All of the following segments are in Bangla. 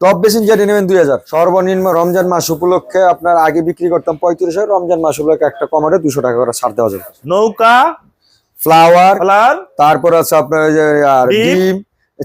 টপ বেসিন যেটা নেবেন দুই হাজার। সর্বনিম্ন রমজান মাস উপলক্ষে আপনার আগে বিক্রি করতাম পঁয়ত্রিশ হাজার রমজান মাস উপলক্ষে একটা কমারে দুশো টাকা করে ছাড় দেওয়া যাবে। নৌকা ফ্লাওয়ার কালার তারপর আছে আপনার। ডিম।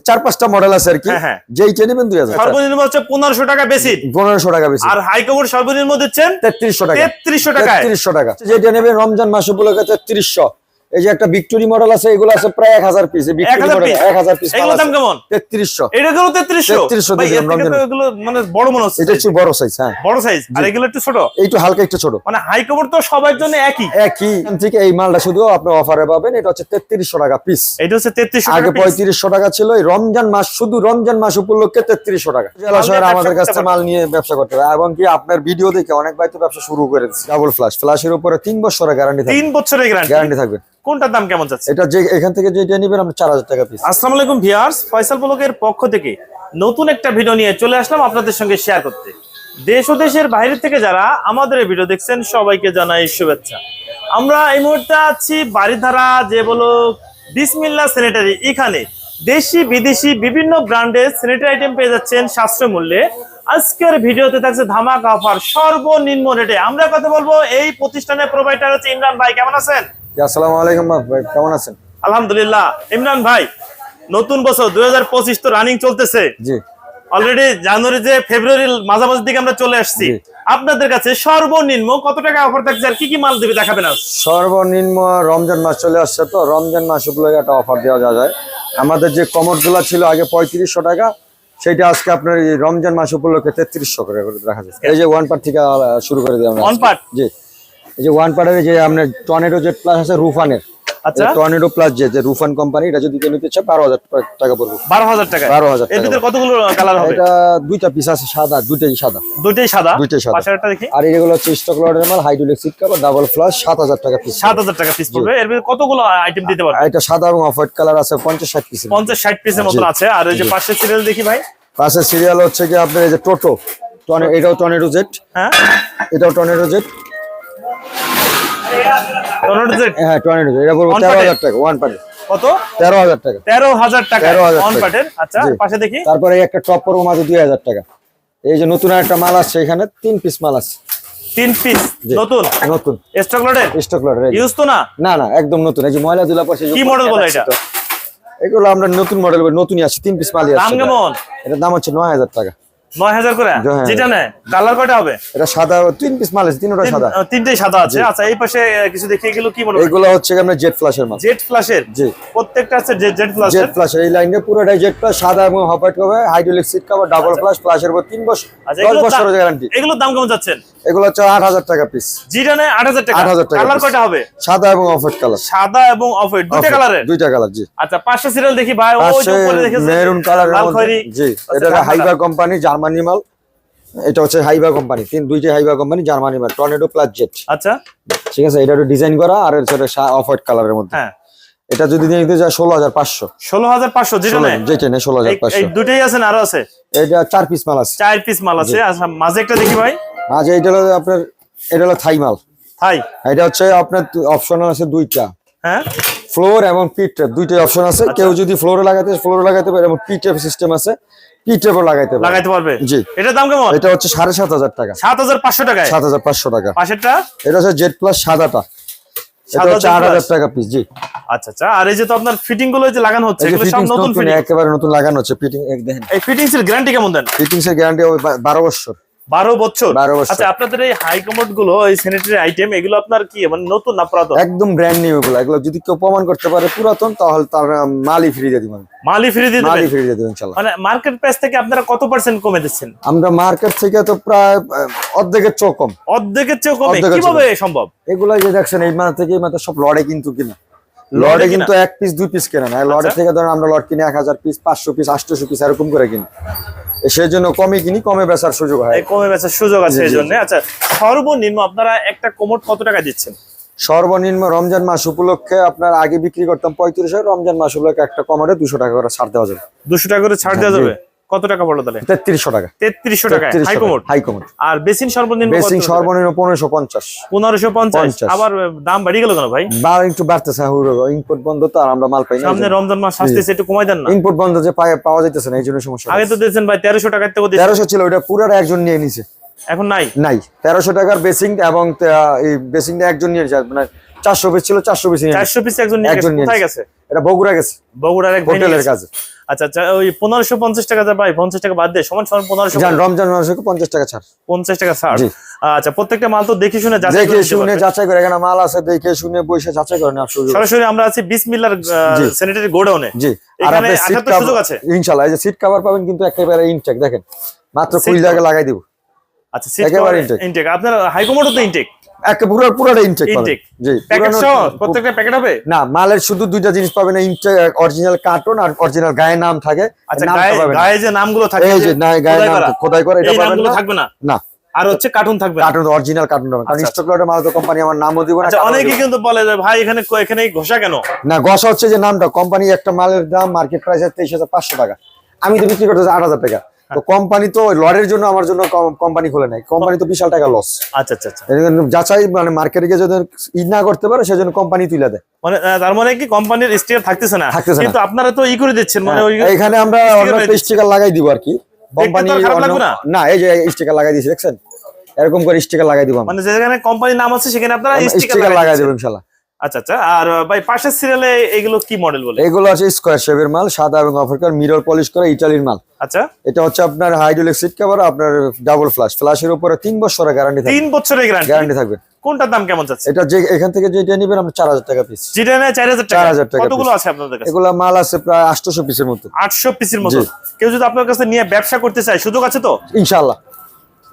চার পাঁচটা মডেল আছে আর কি। হ্যাঁ, হ্যাঁ। যেইটা নেবেন দুই হাজার। সর্বনিম্ন হচ্ছে পনেরোশো টাকা বেশি। পনেরোশো টাকা বেশি। আর হাইকোর্ট সর্বনিম্ন দিচ্ছেন তেত্রিশশো টাকা। তেত্রিশশো টাকা তেত্রিশশো টাকা। যেটা নেবেন রমজান মাস উপলক্ষে তেত্রিশশো। এই যে একটা ভিক্টোরি মডেল আছে এগুলো আছে প্রায় এক হাজার পিস এক হাজার piece? এক হাজার পিস এগুলোর দাম কেমন? তেত্রিশশো। এটা গুলো তেত্রিশশো? 3300 ভাই, এর দিলাম থেকে তো রমজানে। এগুলো মানে বড় মনে হচ্ছে। এটা হচ্ছে বড় সাইজ হ্যাঁ। বড় সাইজ আর এগুলো একটু ছোট? এইটু হালকা একটু ছোট। মানে হাইকোর্ট তো সবার জন্য একই। একই এখান এই মালটা শুধু আপনি অফারে পাবেন এটা হচ্ছে তেত্রিশশো টাকা পিস এটা হচ্ছে তেত্রিশশো আগে পঁয়ত্রিশশো টাকা ছিল এই রমজান মাস শুধু রমজান মাস উপলক্ষে তেত্রিশশো টাকা। জেলা শহরে আমাদের কাছে মাল নিয়ে ব্যবসা করতে হবে। এবং কি আপনার ভিডিও দেখে অনেক ভাই তো ব্যবসা শুরু করে দিচ্ছে। ডাবল ফ্লাশ ফ্লাশের উপরে তিন বছরের গ্যারান্টি তিন বছরের গ্যারান্টি থাকবে। কোনটার দাম কেমন যাচ্ছে? এটা যে এখান থেকে যেটা নেবেন আপনি চার হাজার টাকা পিস আসসালামু আলাইকুম ভিউয়ার্স ফয়সাল ব্লগের পক্ষ থেকে নতুন একটা ভিডিও নিয়ে চলে আসলাম আপনাদের সঙ্গে শেয়ার করতে। দেশ ও দেশের বাইরে থেকে যারা আমাদের এই ভিডিও দেখছেন সবাইকে জানাই শুভেচ্ছা। আমরা এই মুহূর্তে আছি বাড়িধারা যে বলো বিসমিল্লা স্যানিটারি এখানে দেশি বিদেশি বিভিন্ন ব্র্যান্ডের স্যানিটারি আইটেম পেয়ে যাচ্ছেন সাশ্রয় মূল্যে। আজকের ভিডিওতে থাকছে ধামাকা অফার সর্বনিম্ন রেটে আমরা কথা বলব এই প্রতিষ্ঠানের প্রোভাইডার হচ্ছে ইমরান ভাই। কেমন আছেন? আসসালামু আলাইকুম ভাই কেমন আছেন? আলহামদুলিল্লাহ। ইমরান ভাই নতুন বছর দুই তো রানিং চলতেছে। জি। অলরেডি জানুয়ারি যে মাঝামাঝি দিকে আমরা চলে আসছি। আপনাদের কাছে সর্বনিম্ন কত টাকা অফার থাকছে আর কি কি মাল দেবে দেখাবেন সর্বনিম্ন রমজান মাস চলে আসছে তো রমজান মাস উপলক্ষে একটা অফার দেওয়া যায় আমাদের যে কমরগুলো ছিল আগে পঁয়ত্রিশশো টাকা সেটা আজকে আপনার রমজান মাস উপলক্ষে তেত্রিশশো করে দেখা যাচ্ছে। এই যে ওয়ান পার্ট থেকে শুরু করে আমরা One part? জি। এই যে ওয়ান পার্টের যে আপনার টর্নেডো জেট প্লাস আছে রুফানের আচ্ছা। টর্নেডো প্লাস যে রুফান কোম্পানি এটা যদি নিতে বারো হাজার টাকা পড়বে। বারো হাজার টাকা 12,000 এর টাকা। ভিতরে কতগুলো কালার হবে? এটা দুইটা পিস আছে সাদা দুইটাই সাদা। দুইটাই সাদা? দুইটাই সাদা। পাশেরটা দেখি। আর এগুলো হচ্ছে স্টক লটের মাল hydraulic seat cover double flush সাত হাজার টাকা পিস সাত হাজার টাকা পিস পড়বে। এর ভিতরে কতগুলো আইটেম দিতে পারবে? এটা সাদা এবং অফ হোয়াইট কালার আছে পঞ্চাশ ষাট পিস পঞ্চাশ ষাট পিসের মতন আছে। আর যে পাশের সিরিয়াল দেখি ভাই। পাশের সিরিয়াল হচ্ছে কি আপনার এই যে টোটো এটাও টর্নেডো জেট হ্যাঁ। এটাও টর্নেডো জেট টর্নেডো হ্যাঁ টর্নেডো এটা হাজার টাকা ওয়ান পার্টি কত? তেরো হাজার টাকা। তেরো হাজার টাকা। 13,000 অন আচ্ছা পাশে দেখি। তারপরে এই একটা টপ পরবো মাত্র দুই হাজার টাকা। এই যে নতুন একটা মাল আসছে এখানে তিন পিস মাল আছে তিন পিস নতুন? নতুন। স্টক লটের স্টক লট ইউজ তো না? না না একদম নতুন। এই যে ময়লা দুলা পাশে কি model বলে এটা? এগুলো আমরা নতুন মডেল নতুনই আছে তিন পিস মালই দাম কেমন এটার দাম হচ্ছে নয় হাজার টাকা। নয় হাজার করে। যেটা নেয়। কালার কয়টা হবে? এটা সাদা তিন পিস মাল আছে তিনটা সাদা। তিন- সাদা আছে। আচ্ছা এই পাশে কিছু দেখি এগুলো কি মনে এগুলো হচ্ছে আপনার জেট ফ্লাশের মাল। জেট ফ্ল্যাশের জি। প্রত্যেকটা আছে জেট জেট ফ্ল্যাশের জেট ফ্লাশ এই লাইনে পুরোটাই জেট ফ্লাশ সাদা এবং হপাইট হবে hydraulic seat cover double flush ফ্লাশের উপর তিন বছর দশ এগুলো বছরের গ্যারান্টি এগুলোর দাম কেমন যাচ্ছেন? এগুলো হচ্ছে আট হাজার টাকা পিস নেয় টাকা। 8,000 টাকা কালার কয়টা হবে? সাদা এবং কালার সাদা এবং অফ হোয়াইট দুইটা দুইটা কালার জি। আচ্ছা সিরিয়াল দেখি ভাই। ওই পাশে উপরে দেখেছেন মেরুন লাল জি এটা কোম্পানি জার্মানি মাল এটা হচ্ছে হাইবা কোম্পানি তিন দুইটাই হাইবা কোম্পানি জার্মানি মাল টর্নেডো প্লাস জেট আচ্ছা। ঠিক আছে এটা একটু ডিজাইন করা আর হচ্ছে অফ হোয়াইট কালারের মধ্যে। হ্যাঁ। এটা যদি নিতে যায় ষোলো হাজার পাঁচশো। ষোলো হাজার পাঁচশো যেটা নেই ষোলো হাজার পাঁচশো। দুটাই আছে না আরও আছে? এটা চার পিস মাল আছে। চার পিস মাল আছে। আচ্ছা মাঝে একটা দেখি ভাই। আচ্ছা এটা হলো আপনার এটা হলো থাই মাল। হাই এটা হচ্ছে আপনার অপশন আছে দুইটা। হ্যাঁ? ফ্লোর এবং পিট দুইটাই অপশন আছে। আচ্ছা। কেউ যদি ফ্লোরে লাগাতে ফ্লোরে লাগাতে পারে এবং পিট সিস্টেম আছে পিট লাগাইতে পারে। লাগাইতে পারবে। জি। এটার দাম কেমন? এটা হচ্ছে সাড়ে সাত হাজার টাকা। সাত হাজার পাঁচশো টাকায়? সাত হাজার পাঁচশো টাকা। পাশেরটা? এটা হচ্ছে জেড প্লাস সাদাটা। এটা হচ্ছে? টাকা পিস জি। আচ্ছা আচ্ছা। আর এই যে তো আপনার ফিটিংগুলো যে লাগানো হচ্ছে এগুলো সব নতুন ফিটিং একেবারে নতুন লাগানো হচ্ছে ফিটিং এক দেখেন। এই ফিটিংস এর গ্যারান্টি কেমন দেন? ফিটিংস এর গ্যারান্টি বারো বছর। বারো বছর? 12 বছর। আচ্ছা আপনাদের এই হাই কমোডগুলো এই স্যানিটারি আইটেম এগুলো আপনার কি মানে নতুন না পুরাতন? একদম ব্র্যান্ড নিউ এগুলো। এগুলো যদি কেউ প্রমাণ করতে পারে পুরাতন তাহলে তার মালই ফ্রি দিয়ে দিবেন। মালি ফ্রি দিয়ে মালই ফ্রি দিয়ে দিবেন মানে মার্কেট প্রাইস থেকে আপনারা কত পার্সেন্ট কমে দিচ্ছেন? আমরা মার্কেট থেকে তো প্রায় অর্ধেকের চোখ কম। অর্ধেকের চেয়েও কমে? কীভাবে সম্ভব? এগুলো যে দেখছেন এই মাথা থেকে এই মাথা সব লড়ে কিন্তু কিনা। লড়ে কিন্তু এক পিস দুই পিস কেনা না। লড়ে আচ্ছা। থেকে ধরেন আমরা লট কিনে এক হাজার পিস পাঁচশো পিস আটশোশো পিস এরকম করে কিনি। সেই জন্য কমে কিনি কমে বেচার সুযোগ হয়। এই কমে বেচার সুযোগ আছে এই জন্য। আচ্ছা সর্বনিম্ন আপনারা একটা কোমর কত টাকা দিচ্ছেন? সর্বনিম্ন রমজান মাস উপলক্ষে আপনার আগে বিক্রি করতাম পঁয়ত্রিশ হাজার রমজান মাস উপলক্ষে একটা কমারে দুশো টাকা করে ছাড় দেওয়া যাবে। দুশো টাকা করে ছাড় দেওয়া যাবে? কত টাকা পড়ল তাহলে? তেত্রিশশো টাকা। তেত্রিশশো টাকা হাই কমোড হাই কমোড আর বেসিন সর্বনিম্ন বেসিং সর্বনিম্ন পনেরোশো পঞ্চাশ। পনেরোশো পঞ্চাশ। আবার দাম বাড়ি গেল কেন ভাই? বা একটু বাড়তেছে ইনপুট বন্ধ তো আর আমরা মাল পাই না সামনে রমজান মাস আসতেছে একটু কমাই দেন না। ইনপুট বন্ধ যে পায়- পাওয়া যাইতেছে না এই জন্য সমস্যা আগে তো দিয়েছেন ভাই তেরোশো টাকার থেকে। তেরোশো ছিল ওটা পুরাটা একজন নিয়ে নিছে। এখন নাই? নাই। তেরোশো টাকার বেসিং এবং এই বেসিংটা একজন নিয়ে মানে চারশো পিস ছিল চারশো পিস নিয়ে নিছে। চারশো পিস একজন নিয়ে একজন গেছে নিয়ে কোথায়। গেছে? এটা বগুড়া গেছে। বগুড়ার এক হোটেলের কাছে আচ্ছা আচ্ছা ওই পনেরোশো পঞ্চাশ টাকা ভাই পঞ্চাশ টাকা বাদ দিয়ে সমান সমান পনেরোশো রমজান মাসে পঞ্চাশ টাকা ছাড়। পঞ্চাশ টাকা ছাড়। আচ্ছা প্রত্যেকটা মাল তো দেখে শুনে যাচাই দেখে শুনে যাচাই করে এখানে মাল আছে দেখে শুনে বসে যাচাই করে সুযোগ সরাসরি আমরা আছি বিসমিল্লার। স্যানিটারি গোডাউনে। জি আর আপনি সিট সুযোগ আছে। ইনশাল্লাহ এই যে সিট কভার পাবেন কিন্তু একেবারে ইনটেক দেখেন। মাত্র কুড়ি cover। লাগাই দিব। আচ্ছা সিট একেবারে intake। ইনটেক আপনার হাইকমোডও তো ইনটেক একে পুরো পুরোটা ইনটেক ইনটেক জি প্যাকেট সহ প্রত্যেকটা প্যাকেট হবে? না মালের শুধু দুইটা জিনিস পাবেন ইনটেক অরিজিনাল কার্টন আর অরিজিনাল গায়ের নাম থাকে। আচ্ছা গায়ে। গায়ে যে নামগুলো থাকে এই যে না গায়ের নাম করা, খোদাই করে এটা পাবেন না? থাকবে না? না। আর হচ্ছে কার্টুন থাকবে। অরিজিনাল কার্টন পাবেন কারণ স্টক লটে মাল তো কোম্পানি আমার নামও দিব না আচ্ছা কার্টনও অনেকে দিব না। কিন্তু বলে যে ভাই এখানে ঘষা কেন? না গসা হচ্ছে যে নামটা কোম্পানি একটা মালের দাম মার্কেট প্রাইস তেইশ হাজার পাঁচশো টাকা। আমি তো বিক্রি করতেছি আট হাজার টাকা। তো কোম্পানি তো লড়ের জন্য আমার জন্য কোম্পানি খুলে নাই কোম্পানি তো বিশাল টাকা লস আচ্ছা আচ্ছা আচ্ছা। যাচাই মানে মার্কেটে গিয়ে যদি ই না করতে পারে সেজন্য কোম্পানি তুলে দেয়। মানে তার মানে কি কোম্পানির স্টিকার থাকতেছে না? কিন্তু আপনারা তো ই করে দিচ্ছেন মানে ওই এখানে আমরা অন্য স্টিকার লাগাই দিব আর কি। কোম্পানি না? এই যে স্টিকার লাগাই দিয়েছি দেখছেন? এরকম করে স্টিকার লাগাই দিব মানে যেখানে কোম্পানির নাম আছে সেখানে আপনারা স্টিকার লাগাই লাগাই দেবো দেবেন ইনশাল্লাহ। আচ্ছা আচ্ছা আর ভাই পাশের সিরিয়ালে এগুলো কি মডেল বলে? এগুলো আছে স্কোয়ার শেপের মাল সাদা এবং অফার মিরর পলিশ করা ইটালির মাল। আচ্ছা। এটা হচ্ছে আপনার হাইড্রোলিক সিট কভার আপনার ডাবল ফ্লাশ ফ্লাশের উপরে তিন বছরের গ্যারান্টি থাকবে। তিন বছরের গ্যারান্টি থাকবে। কোনটার দাম কেমন যাচ্ছে? এটা যে এখান থেকে যেটা নিবেন আপনি চার হাজার টাকা পিস যেটা নেয় টাকা। 4,000 টাকা কতগুলো আছে আপনাদের কাছে? এগুলা মাল আছে প্রায় পিসের মতো। আটশো পিসের মতো। জি। কেউ যদি আপনার কাছে নিয়ে ব্যবসা করতে চায় সুযোগ আছে তো? ইনশাল্লাহ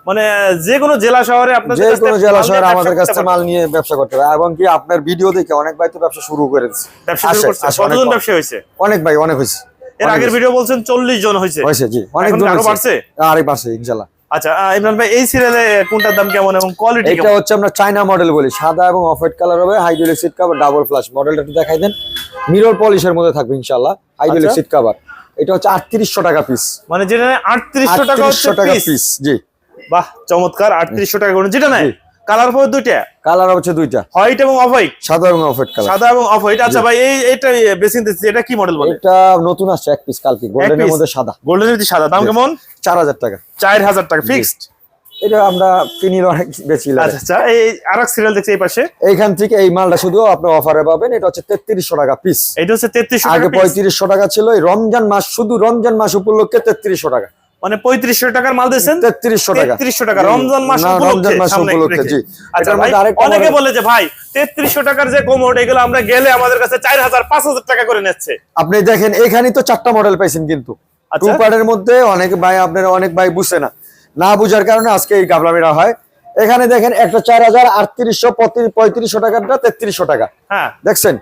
মানে যে কোনো জেলা শহরে আপনাদের যে কোনো জেলা শহরে আমাদের কাছে মাল নিয়ে ব্যবসা করতে হবে এবং কি আপনার ভিডিও দেখে অনেক ভাই তো ব্যবসা শুরু করে দিচ্ছে কতজন। ব্যবসা হয়েছে? অনেক ভাই অনেক হয়েছে। এর আগের ভিডিও বলছেন চল্লিশ জন হয়েছে। হয়েছে জি অনেক কি আরও বাড়ছে? আরে বাড়ছে ইনশাল্লাহ আচ্ছা ইমরান ভাই এই সিরিয়ালে কোনটার দাম কেমন এবং কোয়ালিটি এটা হচ্ছে আমরা চায়না মডেল বলি। সাদা এবং অফ হোয়াইট কালার হবে hydraulic seat cover double flush মডেলটা একটু দেখাই দেন। মিরর পলিশের মধ্যে থাকবে হাইড্রোলিক আচ্ছা। সিট কভার এটা হচ্ছে আটত্রিশশো টাকা পিস মানে যেটা আটত্রিশশো টাকা হচ্ছে টাকা পিস জি। বাহ চমৎকার আটত্রিশশো টাকা করে। যেটা জি। কালার পাবে দুইটা? কালার হচ্ছে দুইটা। হোয়াইট এবং অফ হোয়াইট সাদা এবং অফ হোয়াইট কালার। সাদা এবং অফ হোয়াইট আচ্ছা ভাই এই এটা বেসিন দিচ্ছি এটা কি মডেল বলে? এটা নতুন আসছে এক পিস কালকে গোল্ডেনের? মধ্যে সাদা। গোল্ডেনের সাদা। দাম কেমন? চার হাজার টাকা। চার হাজার টাকা ফিক্সড এটা আমরা কিনি অনেক বেশি আচ্ছা আচ্ছা এই আর এক সিরিয়াল দেখছি এই পাশে। এইখান থেকে এই মালটা শুধু আপনি অফারে পাবেন এটা হচ্ছে তেত্রিশশো টাকা পিস এটা হচ্ছে তেত্রিশশো আগে টাকা piece। পঁয়ত্রিশশো টাকা ছিল এই রমজান মাস শুধু রমজান মাস উপলক্ষে তেত্রিশশো টাকা। মানে পঁয়ত্রিশশো টাকার মাল দিয়েছেন? তেত্রিশশো টাকা। তেত্রিশশো টাকা। রমজান মাস উপলক্ষে আচ্ছা অনেকে বলে যে ভাই তেত্রিশশো টাকার যে কোমোড এগুলো আমরা গেলে আমাদের কাছে চার হাজার পাঁচ হাজার টাকা করে নিচ্ছে। আপনি দেখেন এখানে তো চারটা মডেল পাইছেন কিন্তু। আচ্ছা। টু পার্টের মধ্যে অনেক ভাই আপনার অনেক ভাই বুঝছে না। না বুঝার কারণে আজকে এই গাবলামিরা হয়। এখানে দেখেন একটা চার হাজার আটত্রিশশো পঁয়ত্রিশশো টাকাটা তেত্রিশশো টাকা। হ্যাঁ। দেখছেন?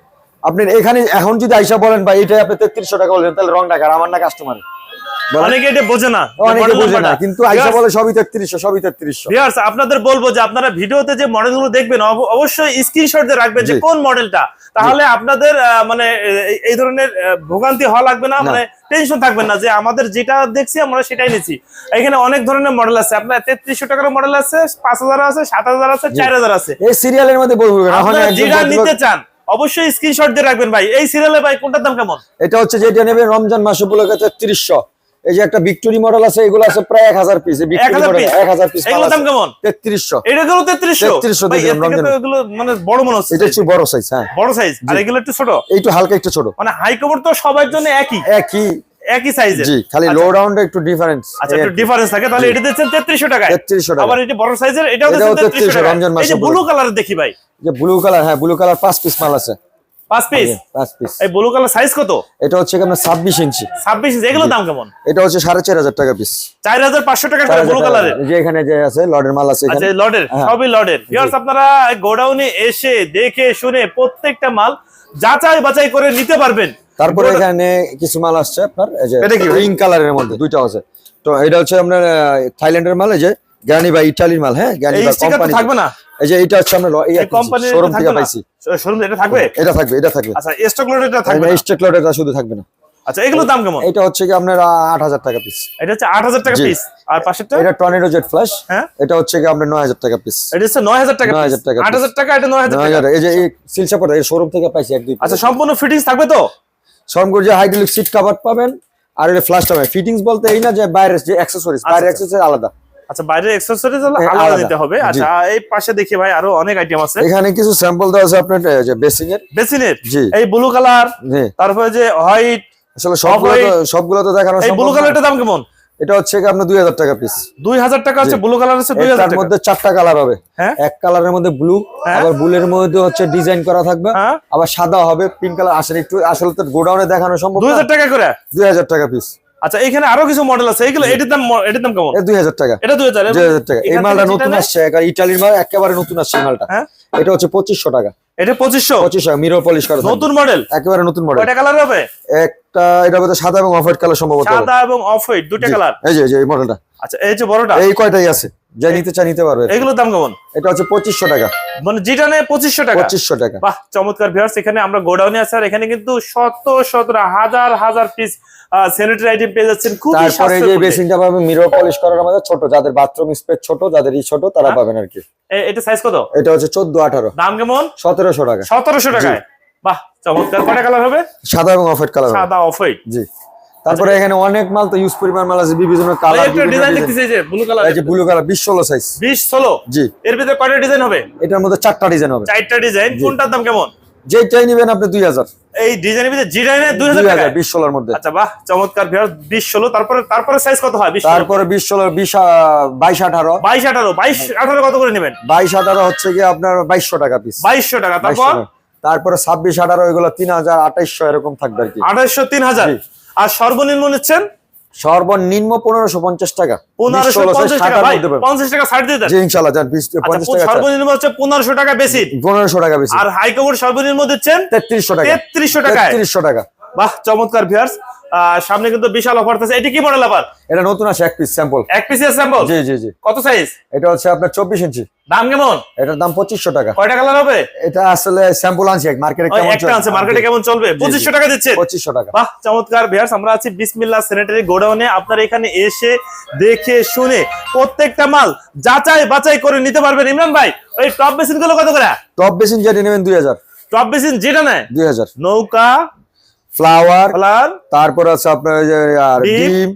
আপনি এখানে এখন যদি আইসা বলেন ভাই এটাই আপনি তেত্রিশশো টাকা বলেন তাহলে রং টাকা আমার না কাস্টমার অনেকে এটা বোঝে না। অনেকে model না কিন্তু আইসা বলে সবই তেত্রিশশো সবই তেত্রিশশো। ভিউয়ার্স আপনাদের বলব যে আপনারা ভিডিওতে যে মডেলগুলো দেখবেন অবশ্যই স্ক্রিনশট দিয়ে রাখবেন যে। কোন মডেলটা তাহলে আপনাদের মানে এই- ধরনের ভোগান্তি হওয়া লাগবে না। মানে টেনশন থাকবেন না যে আমাদের যেটা দেখছি আমরা সেটাই নিচ্ছি। এখানে অনেক ধরনের মডেল আছে। আপনার তেত্রিশশো টাকার মডেল আছে পাঁচ হাজার আছে সাত হাজার আছে চার হাজার আছে। এই সিরিয়ালের মধ্যে বলব আপনারা যেটা নিতে চান অবশ্যই স্ক্রিনশট দিয়ে রাখবেন ভাই। এই সিরিয়ালে ভাই কোনটার দাম কেমন? এটা হচ্ছে যেটা নেবে রমজান মাস উপলক্ষে তেত্রিশশো। এই যে একটা ভিক্টোরি মডেল আছে এগুলো আছে প্রায় এক হাজার পিস এক হাজার এক হাজার পিস এগুলোর দাম কেমন? তেত্রিশশো। এটা গেলো তেত্রিশশো 3300 ভাই, এর দিলাম থেকে তো রমজানে। এগুলো মানে বড় মনে হচ্ছে। এটা একটু বড় সাইজ হ্যাঁ। বড় সাইজ আর এগুলো একটু ছোট? এইটু হালকা একটু ছোট। মানে হাই কভার তো সবার জন্য একই। একই। একই সাইজের জি খালি লো রাউন্ড একটু ডিফারেন্স আচ্ছা একটু ডিফারেন্স থাকে তাহলে এটা দিচ্ছেন তেত্রিশশো টাকায়। 3300 টাকা। আবার এটা বড় সাইজের এটাও দিচ্ছেন 3300 টাকা রমজান মাসে ব্লু কালার দেখি ভাই। যে ব্লু কালার হ্যাঁ ব্লু কালার পাঁচ পিস মাল আছে। পাঁচ পিস পাঁচ পিস এই ব্লু কালার সাইজ কত? এটা হচ্ছে আপনার ছাব্বিশ ইঞ্চি। ছাব্বিশ এগুলোর দাম কেমন? এটা হচ্ছে সাড়ে চার হাজার টাকা পিস চার হাজার পাঁচশো টাকা করে ব্লু কালারের যে এখানে যে আছে লর্ডের মাল আছে এখানে। লডের। সবই লডের ভিউয়ার্স আপনারা গোডাউনে এসে দেখে শুনে প্রত্যেকটা মাল যাচাই বাছাই করে নিতে পারবেন। তারপরে এখানে কিছু মাল আসছে আপনার এই যে কালারের মধ্যে দুইটা আছে। তো এটা হচ্ছে আপনার থাইল্যান্ডের মাল এই যে জ্ঞানী বা ইটালির মাল হ্যাঁ? জ্ঞানী বা কোম্পানি থাকবে না? এই যে এটা হচ্ছে আমরা এই এই কোম্পানির শোরুম থেকে পাইছি। শোরুম এটা থাকবে? এটা থাকবে এটা থাকবে। আচ্ছা স্টক লড এটা থাকবে না? স্টেক লট এটা শুধু থাকবে না। আচ্ছা এগুলোর দাম কেমন? এটা হচ্ছে কি আপনার আট হাজার টাকা পিস এটা হচ্ছে আট হাজার টাকা পিস আর পাশেরটা? এটা টর্নেডো জেট ফ্ল্যাশ হ্যাঁ? এটা হচ্ছে কি আপনার নয় হাজার টাকা পিস এটা হচ্ছে নয় হাজার টাকা 9,000 টাকা আট হাজার টাকা এটা নয় হাজার নয় টাকা এই যে এই সিলসা পড়ে শোরুম থেকে পাইছি এক দুই আচ্ছা সম্পূর্ণ ফিটিংস থাকবে তো? সরমপুর যে হাইড্রোলিক সিট কভার পাবেন আর এটা ফ্ল্যাশ পাবেন। ফিটিংস বলতে এই না যে বাইরের যে অ্যাক্সেসরিজ বাইরের অ্যাক্সেসরিজ আলাদা। আচ্ছা বাইরের অ্যাক্সেসরিজ হলো আলাদা। নিতে হবে। আচ্ছা এই পাশে দেখি ভাই আরও অনেক আইটেম আছে। এখানে কিছু স্যাম্পল দেওয়া আছে আপনার যে বেসিং এর। বেসিনের জি। এই ব্লু কালার তারপরে যে হোয়াইট আসলে সবগুলো সবগুলো তো দেখানো এই ব্লু। কালারটার দাম কেমন? এটা হচ্ছে কি আপনার দুই হাজার টাকা পিস দুই হাজার টাকা হচ্ছে ব্লু কালার হচ্ছে দুই হাজার মধ্যে চারটা কালার হবে। হ্যাঁ? এক কালারের মধ্যে ব্লু হ্যাঁ। আবার ব্লুর মধ্যে হচ্ছে ডিজাইন করা থাকবে। হ্যাঁ? আবার সাদা হবে পিঙ্ক কালার আসলে একটু আসলে তো গোডাউনে দেখানো সম্ভব দুই হাজার টাকা করে? দুই হাজার টাকা পিস আচ্ছা এখানে আরও কিছু মডেল আছে এগুলো এটির দাম এটির দাম কেমন? এই দুই হাজার টাকা। এটা দুই হাজার দুই হাজার টাকা। এই মালটা নতুন আসছে একেবারে ইতালির মাল একেবারে নতুন আসছে মালটা। হ্যাঁ? এটা হচ্ছে পঁচিশশো টাকা। এটা পঁচিশশো? পঁচিশশো টাকা মিরর পলিশ করা নতুন মডেল একেবারে নতুন মডেল কয়টা কালার হবে? একটা এটা হবে সাদা এবং অফ হোয়াইট কালার সম্ভবত সাদা এবং অফ হোয়াইট দুটো কালার এই এই যে এই মডেলটা আচ্ছা এই যে বড়টা? এই কয়টাই আছে? যা নিতে নিতে পারবে। এগুলোর দাম কেমন? এটা হচ্ছে পঁচিশশো টাকা। মানে যেটা নেয় পঁচিশশো টাকা? পঁচিশশো টাকা। বাহ চমৎকার ভিউয়ার্স এখানে আমরা গোডাউনে আছি আর এখানে কিন্তু শত শত হাজার হাজার পিস স্যানিটারি আইটেম পেয়ে যাচ্ছেন। খুবই তারপরে এই যে বেসিনটা পাবেন মিরর পলিশ করার আমাদের ছোট যাদের বাথরুম স্পেস ছোট যাদের ই ছোট তারা। পাবেন আর কি। এটা সাইজ কত? এটা হচ্ছে চোদ্দ আঠারো। দাম কেমন? সতেরোশো টাকা। সতেরোশো টাকায়। বাহ চমৎকার। কালার হবে? সাদা এবং অফ হোয়াইট কালার সাদা অফ হোয়াইট জি। তারপরে এখানে অনেক মাল তো ইউজ পরিমাণ মাল আছে বিভিন্ন কালার ডিজাইন দেখতেছি এই যে ব্লু কালার এই যে ব্লু কালার বিশ ষোলো সাইজ বিশ ষোলো? জি। এর ভিতরে কয়টা ডিজাইন হবে? এটার মধ্যে চারটা ডিজাইন হবে। চারটা ডিজাইন কোনটার দাম কেমন? যেটাই নেবেন আপনি দুই হাজার। এই ডিজাইনের ভিতরে জি ডিজাইনে দুই হাজার দুই টাকা হাজার বিশ ষোলোর মধ্যে। আচ্ছা বাহ চমৎকার ভিউয়ার বিশ ষোলো। তারপরে তারপরে সাইজ কত হয় বিশ তারপরে বিশ ষোলো বিশ আহ, বাইশ আঠারো। বাইশ আঠারো বাইশ আঠারো কত করে নেবেন? বাইশ আঠারো হচ্ছে গিয়ে আপনার বাইশশো টাকা পিস বাইশশো টাকা তারপর? তারপরে ছাব্বিশ আঠারো ওইগুলো তিন হাজার আঠাইশশো এরকম থাকবে আর কি। আঠাশশো তিন হাজার? জি। আর সর্বনিম্ন নিচ্ছেন? সর্বনিম্ন পনেরোশো পঞ্চাশ টাকা। পনেরোশো পঞ্চাশ টাকা পঞ্চাশ ছাড় ইনশাল্লাহ আচ্ছা। সর্বনিম্ন হচ্ছে পনেরোশো টাকা বেশি। পনেরোশো টাকা বেশি। আর হাইকোর্ট সর্বনিম্ন দিচ্ছেন? তেত্রিশশো টাকা। তেত্রিশশো টাকা তেত্রিশশো টাকা। বাহ চমৎকার ভিউয়ার্স সামনে কিন্তু বিশাল অফার আছে। এটি কি মডেল আবার? এটা নতুন আসে এক পিস স্যাম্পল এক পিস স্যাম্পল জি জি জি। কত সাইজ এটা হচ্ছে আপনার চব্বিশ ইঞ্চি। দাম কেমন? এটার দাম পঁচিশশো টাকা। কয়টা কালার হবে? এটা আসলে স্যাম্পল আনছি মার্কেটে ওই একটা আছে মার্কেটে কেমন চলবে? পঁচিশশো টাকা দিচ্ছে পঁচিশশো টাকা। বাহ চমৎকার ভিউয়ার্স আমরা আছি বিসমিল্লাহ স্যানিটারি গোডাউনে আপনারা এখানে এসে দেখে শুনে প্রত্যেকটা মাল যাচাই বাছাই করে নিতে পারবেন। ইমরান ভাই ওই টপ বেসিনগুলো কত করে? টপ বেসিন যেটা নেবেন দুই হাজার। টপ বেসিন যেটা নেয়? দুই হাজার। নৌকা ফ্লাওয়ার তারপর আছে আপনার আর ডিম। ডিম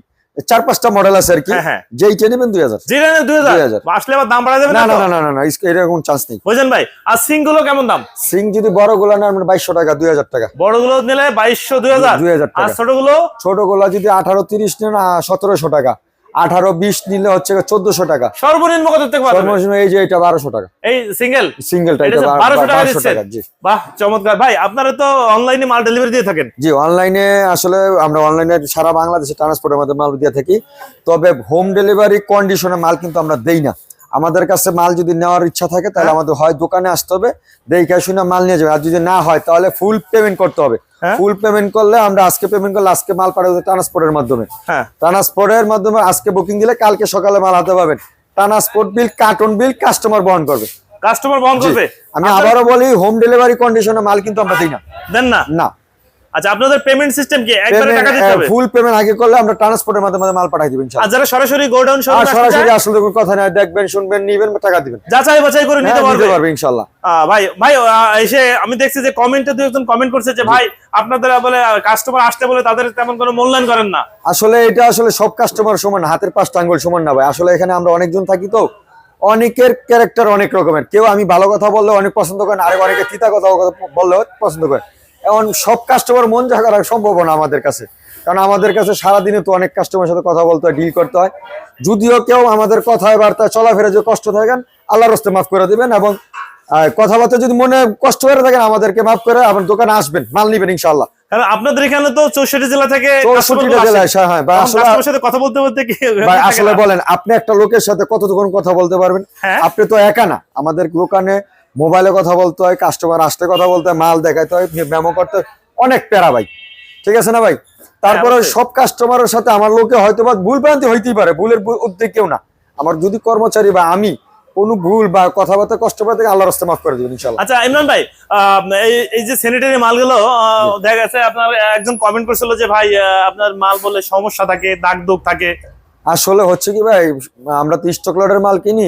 চার পাঁচটা মডেল আছে আর কি। হ্যাঁ, হ্যাঁ। যেইটা নেবেন দুই হাজার। যেটা দুই হাজার? 2000 আসলে আবার দাম বাড়া যাবে না না না না এরকম চান্স নেই। বুঝলেন ভাই আর সিংগুলো কেমন দাম? সিং যদি বড়গুলা নেন বাইশশো টাকা দুই হাজার টাকা। বড়গুলো নিলে বাইশশো দুই হাজার। দুই হাজার টাকা। ছোটগুলো ছোট গোলা যদি আঠারো তিরিশ নেন সতেরোশো টাকা। আঠারো বিশ নিলে হচ্ছে চোদ্দশো টাকা। সর্বনিম্ন কত থেকে সর্বনিম্ন এই যে এটা বারোশো টাকা। এই সিঙ্গেল সিঙ্গেলটা এটা এটা যে বা- 1200 বা- টাকা 1200 দিচ্ছেন। টাকা জি। বাহ চমৎকার। ভাই আপনারা তো অনলাইনে মাল ডেলিভারি দিয়ে থাকেন। জি অনলাইনে আসলে আমরা অনলাইনে সারা বাংলাদেশে ট্রান্সপোর্টের মধ্যে মাল দিয়ে থাকি। তবে হোম ডেলিভারি কন্ডিশনে মাল কিন্তু আমরা দেই না। আমাদের কাছে মাল যদি নেওয়ার ইচ্ছা থাকে তাহলে হ্যাঁ। আমাদের হয় দোকানে আসতে হবে। দেখে শুনে মাল নিয়ে যাবে। আর যদি না হয় তাহলে ফুল পেমেন্ট করতে হবে। ফুল পেমেন্ট করলে আমরা আজকে পেমেন্ট করলে আজকে মাল পাঠাবো ট্রান্সপোর্টের মাধ্যমে। ট্রান্সপোর্ট ট্রান্সপোর্টের মাধ্যমে আজকে বুকিং দিলে কালকে সকালে মাল হাতে পাবেন। Transport bill carton bill customer বহন করবে। কাস্টমার বহন করবে? আমি আবারও বলি হোম ডেলিভারি কন্ডিশনে মাল কিন্তু আমরা দিই না। দেন না? না। আচ্ছা আপনাদের পেমেন্ট সিস্টেম কি? একবারে টাকা দিতে হবে? ফুল পেমেন্ট আগে করলে আমরা ট্রান্সপোর্টের মাধ্যমে মাল পাঠাই দিবেন আর যারা সরাসরি গোডাউন সরাসরি আসলে কোনো কথা নাই দেখবেন শুনবেন নিবেন টাকা দিবেন। যাচাই বাছাই করে নিতে হ্যাঁ, পারবে নিতে পারবে। ইনশাল্লাহ আহ, ভাই ভাই এসে আমি দেখছি যে কমেন্টে দুই একজন কমেন্ট করছে যে ভাই আপনাদের বলে কাস্টমার আসতে বলে তাদের তেমন কোনো মূল্যায়ন করেন না। আসলে এটা আসলে সব কাস্টমার সমান হাতের পাঁচটা আঙ্গুল সমান না ভাই। আসলে এখানে আমরা অনেকজন থাকি তো। অনেকের ক্যারেক্টার অনেক রকমের। কেউ আমি ভালো কথা বললে অনেক পছন্দ করেন আরেক অনেকে তিতা কথা বললে পছন্দ করে এখন সব কাস্টমার মন যা করা সম্ভব না আমাদের কাছে। কারণ আমাদের কাছে সারাদিনে তো অনেক কাস্টমারের সাথে কথা বলতে হয় ডিল করতে হয়। যদিও কেউ আমাদের কথায় বার্তায় চলাফেরা যে কষ্ট থাকেন আল্লাহর হস্তে মাফ করে দিবেন এবং কথাবার্তা যদি মনে কষ্ট করে থাকেন আমাদেরকে মাফ করে আমার দোকানে আসবেন মাল নিবেন ইনশাল্লাহ কারণ আপনাদের এখানে তো চৌষট্টি জেলা থেকে চৌষট্টিটা জেলায় হ্যাঁ আসলে সাথে কথা বলতে বলতে কি ভাই আসলে বলেন আপনি একটা লোকের সাথে কতক্ষণ কথা বলতে পারবেন? হ্যাঁ। আপনি তো একা না। আমাদের দোকানে মোবাইলে কথা বলতে হয় কাস্টমার আসতে কথা বলতে হয় মাল দেখাইতে হয় মেমো করতে অনেক প্যারা ভাই। ঠিক আছে না ভাই? তারপরে। সব কাস্টমারের সাথে আমার লোকে হয়তো বা ভুল ভ্রান্তি হইতেই পারে ভুলের ভুল উদ্যোগ কেউ না। আমার যদি কর্মচারী বা আমি কোনো ভুল বা কথাবার্তা কষ্ট করে থেকে আল্লাহ রাস্তা মাফ করে দেবেন ইনশাল্লাহ। আচ্ছা ইমরান ভাই এই এই যে স্যানিটারি মালগুলো দেখা গেছে আপনার একজন কমেন্ট করছিল যে ভাই আপনার মাল বলে সমস্যা থাকে দাগ দুগ থাকে। আসলে হচ্ছে কি ভাই আমরা তো স্টক লটের মাল কিনি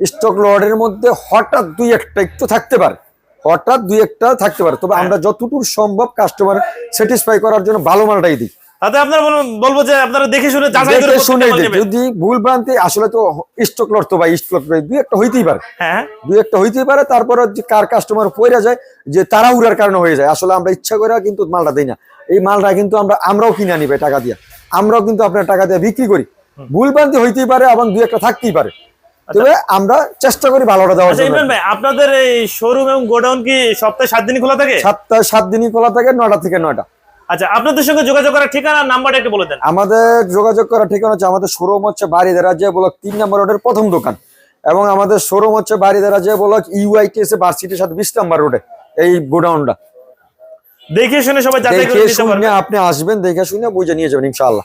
স্টক লটের মধ্যে হঠাৎ দুই একটা একটু থাকতে পারে। হঠাৎ দুই একটা থাকতে পারে। তবে আমরা যতটুকু সম্ভব কাস্টমার স্যাটিসফাই করার জন্য ভালো মালটাই দিই। তাতে আপনার বলব যে আপনারা দেখে শুনে যাচাই করে শুনে মাল দিই। নেবেন। যদি ভুল ভ্রান্তি আসলে তো স্টক লট তো ভাই স্টক দুই একটা হইতেই পারে। হ্যাঁ দুই একটা হইতেই পারে তারপরে কার কাস্টমার পড়ে যায় যে তারা উড়ার কারণে হয়ে যায়। আসলে আমরা ইচ্ছা করে কিন্তু মালটা দিই না। এই মালটা কিন্তু আমরা আমরাও কিনে আনি ভাই টাকা দিয়ে। আমরাও কিন্তু আপনার টাকা দিয়ে বিক্রি করি। ভুল ভ্রান্তি হইতেই পারে এবং দুই একটা থাকতেই পারে। তবে আমরা চেষ্টা করি ভালোটা দেওয়ার আচ্ছা জন্য। ভাই আপনাদের এই শোরুম এবং গোডাউন কি সপ্তাহে সাত দিনই খোলা থাকে? সাতটা সাত দিনই খোলা থাকে নয়টা থেকে নয়টা। আচ্ছা আপনাদের সঙ্গে যোগাযোগ করার ঠিকানা নাম্বারটা একটু বলে দেন। আমাদের যোগাযোগ করার ঠিকানা হচ্ছে আমাদের শোরুম হচ্ছে বাড়িদারা যে ব্লক তিন নম্বর রোডের প্রথম দোকান। এবং আমাদের শোরুম হচ্ছে বাড়িদারা যে ব্লক ইউআইটিএস ভার্সিটির সাথে বিশ নম্বর রোডে এই গোডাউনটা। দেখে শুনে সবাই যাচাই করে দেখে নিতে শুনে পারবেন আপনি আসবেন দেখে শুনে বুঝে নিয়ে যাবেন ইনশাআল্লাহ।